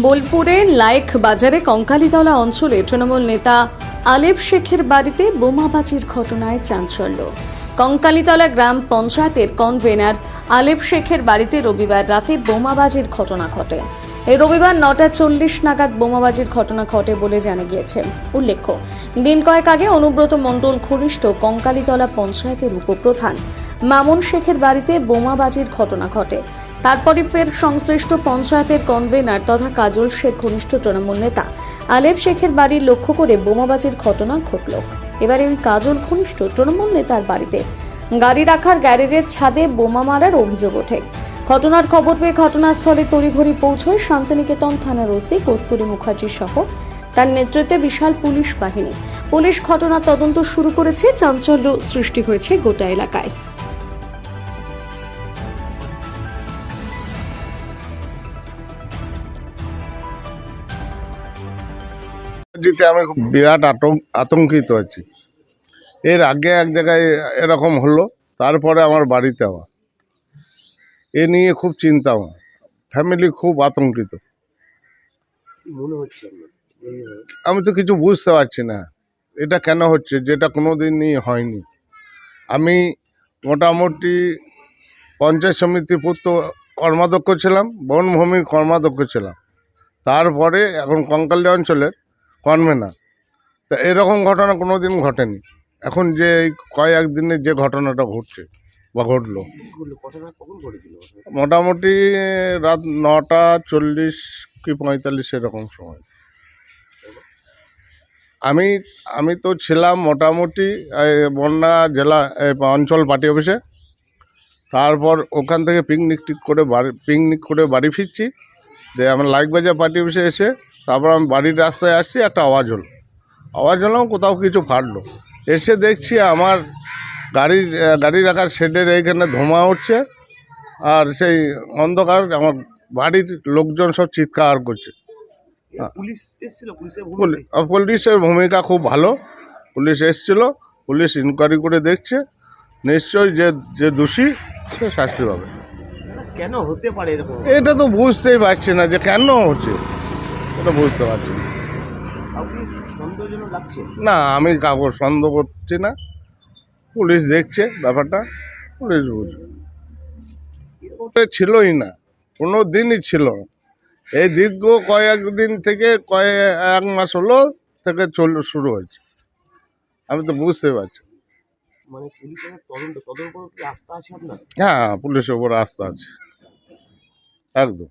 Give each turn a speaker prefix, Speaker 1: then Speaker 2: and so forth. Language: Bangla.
Speaker 1: বোলপুরের লায়েক বাজারে কঙ্কালীতলা অঞ্চলে তৃণমূল নেতা আলেপ শেখের বাড়িতে বোমাবাজির ঘটনায় চাঞ্চল্য। কঙ্কালীতলা গ্রাম পঞ্চায়েতের কনভেনার আলেপ শেখের বাড়িতে রবিবার রাতে বোমাবাজির ঘটনা ঘটে। এই রবিবার নটা চল্লিশ নাগাদ বোমাবাজির ঘটনা ঘটে বলে জানা গিয়েছে। উল্লেখ্য, দিন কয়েক আগে অনুব্রত মণ্ডল ঘনিষ্ঠ কঙ্কালীতলা পঞ্চায়েতের উপপ্রধান। মামুন শেখের বাড়িতে বোমাবাজির ঘটনা ঘটে। তারপরে ফের সংশ্লিষ্ট পঞ্চায়েতের কনভেনার তথা কাজল শেখ, ঘনিষ্ঠ তৃণমূল নেতা। আলেপ শেখের বাড়ি লক্ষ্য করে বোমাবাজির ঘটনা ঘটল। এবারে ওই কাজল, ঘনিষ্ঠ তৃণমূল নেতার বাড়িতে। গাড়ি রাখার গ্যারেজের ছাদে বোমা মারার অভিযোগ ওঠে। ঘটনার খবর পেয়ে ঘটনাস্থলে তড়িঘড়ি পৌঁছয় শান্তিনিকেতন থানার ওসি কস্তুরী মুখার্জি সহ। তার নেতৃত্বে বিশাল পুলিশ বাহিনী। পুলিশ ঘটনার তদন্ত শুরু করেছে, চাঞ্চল্য সৃষ্টি হয়েছে গোটা এলাকায়।
Speaker 2: দিতে আমি খুব বিরাট আতঙ্ক আতঙ্কিত আছি। এর আগে এক জায়গায় এরকম হলো তারপরে আমার বাড়িতে আমার এ নিয়ে খুব চিন্তা আমার। ফ্যামিলি খুব আতঙ্কিত? আমি তো কিছু বুঝতে পারছি না। এটা কেন হচ্ছে? যেটা কোনো দিনই হয়নি। আমি মোটামুটি পঞ্চায়েত সমিতি পুত্র কর্মাধ্যক্ষ ছিলাম বনভূমির কর্মাধ্যক্ষ ছিলাম। তারপরে এখন কঙ্কালী অঞ্চলের কনভেনার তা এরকম ঘটনা কোনো দিন ঘটেনি। এখন যে এই কয়েক দিনে যে ঘটনাটা ঘটছে বা ঘটলো। মোটামুটি রাত নটা চল্লিশ কি পঁয়তাল্লিশ এরকম সময়। আমি আমি তো ছিলাম মোটামুটি বন্যা জেলা অঞ্চল পার্টি অফিসে। তারপর ওখান থেকে পিকনিক টিক করে বাড়ি পিকনিক করে বাড়ি ফিরছি। দিয়ে আমার লাইকবাজার পার্টি অফিসে এসে তারপর আমি বাড়ির রাস্তায় আসছি একটা আওয়াজ হলো। আওয়াজ হলো কোথাও কিছু ফাটলো। এসে দেখছি আমার গাড়ির গাড়ি রাখার শেডের এইখানে ধোঁয়া উঠছে আর সেই অন্ধকার আমার বাড়ির লোকজন সব চিৎকার করছে।
Speaker 3: পুলিশের ভূমিকা?
Speaker 2: খুব ভালো। পুলিশ এসছিল পুলিশ ইনকোয়ারি করে দেখছে। নিশ্চয়ই যে যে দোষী সে শাস্তি পাবে।
Speaker 3: কেন হতে পারে এরকম?
Speaker 2: এটা তো বুঝতেই পারছি না যে কেন হচ্ছে। এটা বুঝতে পারছি না। না আমি কাউকে সন্দেহ করছি না। পুলিশ দেখছে ব্যাপারটা পুলিশ বুঝবে। ওটা ছিলই না কোনো দিনই ছিল না। এই দীর্ঘ কয়েকদিন থেকে কয়েক এক মাস হলো থেকে চল শুরু হয়েছে। আমি তো বুঝতে পারছি
Speaker 3: মানে পুলিশের তদন্ত তদন্ত আস্থা আছে আপনার?
Speaker 2: হ্যাঁ পুলিশের উপর আস্থা আছে। একদম।